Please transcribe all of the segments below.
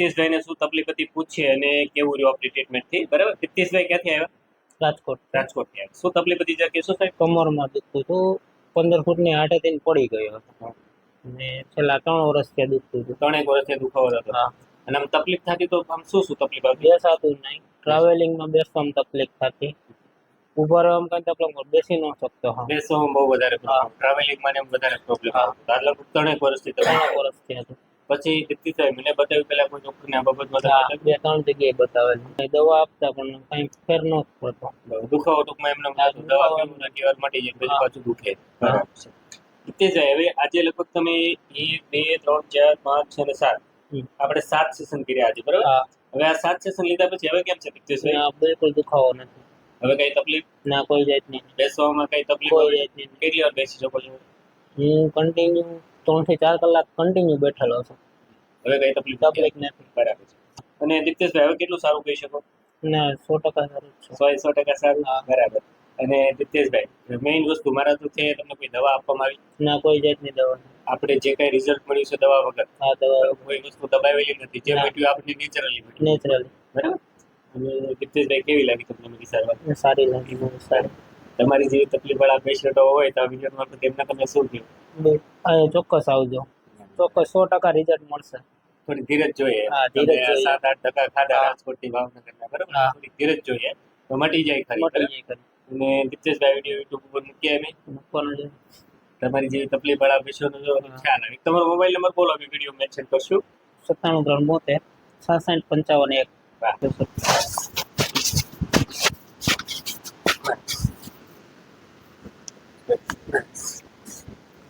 પિત્તેશભાઈને શું તકલીફ હતી પૂછીએ અને કેવું રહ્યું આપણી ટ્રીટમેન્ટથી? બરાબર? પિત્તેશભાઈ ક્યાંથી આવ્યા? રાજકોટ. રાજકોટથી આવ્યા. શું તકલીફ હતી જ્યાં કહેશો સાહેબ કમરમાં દુખતું હતું. પંદર ફૂટની હાટેથી પડી ગયો હતો. અને છેલ્લા ત્રણ વર્ષથી દુખતું હતું. ત્રણેક વર્ષથી દુખાવો હતો. અને આમ તકલીફ થતી તો આમ શું શું તકલીફ આવતી? બેસાતું નહીં. ટ્રાવેલિંગમાં બેસવામાં તકલીફ થતી. ઊભા રહેવામાં કઈ તકલીફ બેસી ન શકતો હા. બેસવામાં બહુ વધારે હા. ટ્રાવેલિંગમાં ને એમ વધારે પ્રોબ્લેમ. આવતો. આ ત્રણેક વર્ષથી ત્રણ વર્ષથી હતું. પછી પિત્તેશભાઈ મને બતાવ્યું પેલા કોઈ ડોક્ટરને આ બાબત બતાવે બે ત્રણ જગ્યાએ બતાવે દવા આપતા પણ કઈ ફેર ન પડતો. દુખાવો ટૂંકમાં એમને દવા ને કેવાર મટી જાય પછી પાછું દુખે. બરાબર. છે હવે આજે લગભગ તમે એક બે ત્રણ ચાર પાંચ છ ને સાત. આપણે સાત સેશન કર્યા આજે બરાબર? હવે આ સાત સેશન લીધા પછી હવે કેમ છે ના, બિલકુલ દુખાવો નથી. હવે કઈ તકલીફ? ના કોઈ જાતની. બેસવામાં કઈ તકલીફ કોઈ? જાતની નહીં. કેટલી વાર બેસી શકો છો? હું કન્ટિન્યુ ત્રણથી ચાર કલાક કન્ટિન્યુ બેઠેલો છું. હવે કઈ તકલીફ તકલીફ નથી બરાબર છે. અને દીપ્તેશભાઈ હવે કેટલું સારું કહી શકો? ના સો ટકા સારું સો સો ટકા સારું. બરાબર. અને દીપ્તેશભાઈ મેઇન વસ્તુ મારા તો છે તમને કોઈ દવા આપવામાં આવી? ના કોઈ જાતની દવા આપણે જે કઈ રિઝલ્ટ મળ્યું છે દવા વગર આ દવા કોઈ વસ્તુ દબાવેલી નથી. જે ના. મટ્યું આપણે નેચરલી નેચરલી બરાબર? અને દીપ્તેશભાઈ કેવી લાગી તમને સારી લાગી સારી. તમારી જેવી તકલીફ વાળા પેશન્ટો હોય તો આ મારફત તો તેમને તમે શું કહ્યું ચોક્કસ આવજો. ચોક્કસ સો ટકા રિઝલ્ટ મળશે. થોડી ધીરજ જોઈએ. સાત આઠ ટકા ખાધા. રાજકોટથી ભાવનગરના બરોબર? થોડી ધીરજ જોઈએ. તો મટી જાય ખરી અને દિત્યેશભાઈ વીડિયો યુટ્યુબ ઉપર મૂકીએ અમે મૂકવાનું તમારી જેવી તકલીફ વાળા પેશન્ટો જો ખ્યાલ આવે. તમારો મોબાઈલ નંબર બોલો અમે વીડિયો મેન્શન કરશું. સત્તાણું ત્રણ બોતેર સાસઠ પંચાવન એક.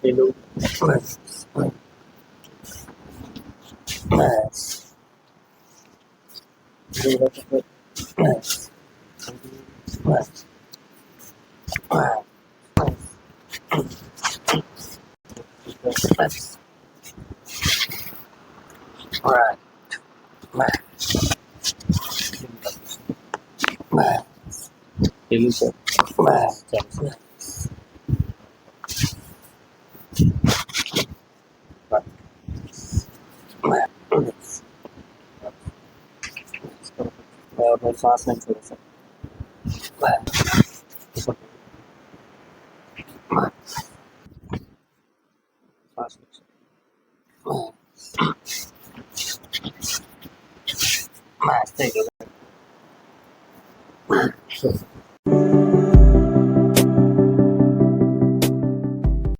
વાહ. પેલું પેલું about fast and furious. Fast fiction. you.